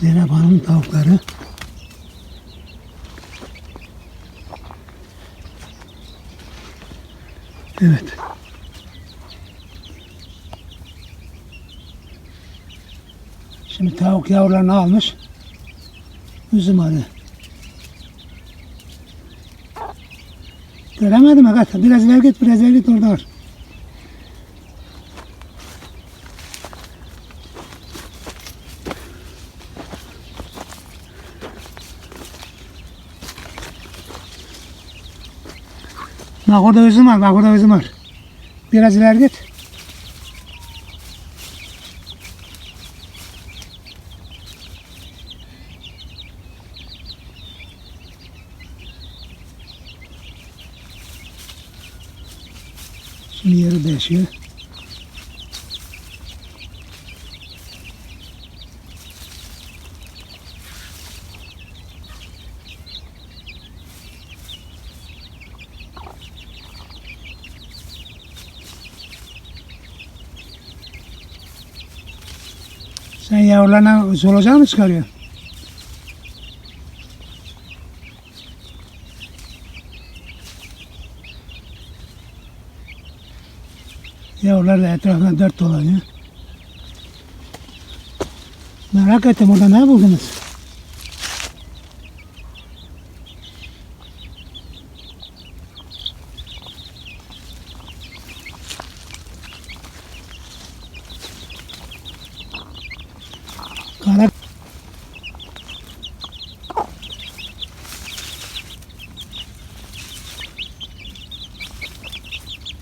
Zeynep Hanım'ın tavukları. Evet. Şimdi tavuk yavrularını almış. Üzüm arıyor. Göremedim hakikaten. Biraz ileri git, biraz ileri git orada var. Bak orada üzüm var, bak orada üzüm var. Biraz ileri git. Şimdi yeri değişiyor. Sen yavrularına solucan mı çıkarıyorsun? Yavrular da etrafına dört dolanıyor. Merak ettim orada ne buldunuz?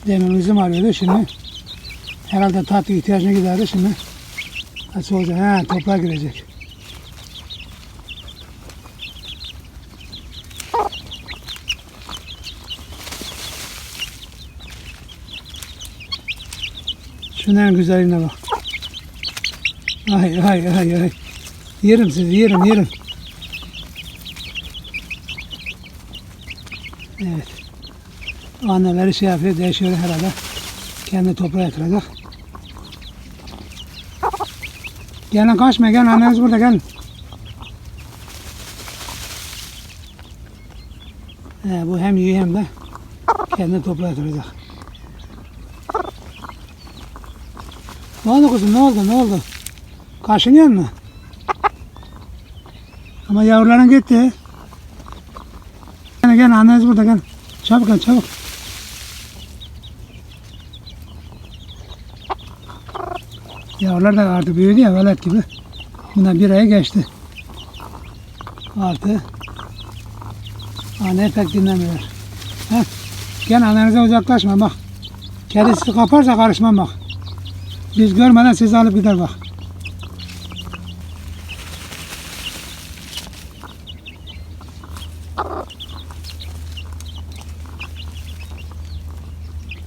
Demin üzüm arıyordu şimdi. Herhalde tatlı ihtiyacına giderdi şimdi. Nasıl olacak? Ha toprağa girecek. Şunun en güzeline bak. Ay ay ay ay. Yerim sizi yerim yerim. Evet. Anneleri şey yapıyor değişiyor herhalde. Kendi toprağa yatıracak. Gelin kaçma gel anneniz burada gelin. He, bu hem yiyor hem de kendi toprağa yatıracak. Ne oldu kızım ne oldu ne oldu? Kaşınıyor mu? Ama yavruların gitti. Gel gel anneniz burada gel. Çabuk gel çabuk. Yavrular da artık büyüdü ya velet gibi. Buna bir aya geçti. Artı anne pek dinlemiyor. Heh. Gel annenize uzaklaşma bak. Kedisi kaparsa karışmam bak. Biz görmeden sizi alıp gider bak.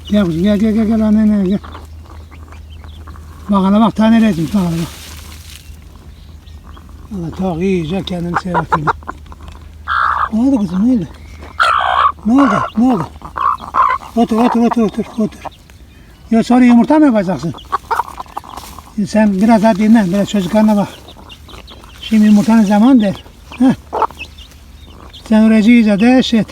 Gel kuzum gel gel gel gel annene gel. Bak ana bak tane etmiş bak ana bak. Allah tavuk iyice kendini seyrettirdi. Ne oldu kızım ne? Ne oldu? Ne oldu? Otur otur otur otur otur. Ya sonra yumurta mı yapacaksın? Sen biraz daha dinlen, biraz çocuklarına bak. Şimdi yumurtanın zamanı der. Heh. Sen oraya iyice değiş et.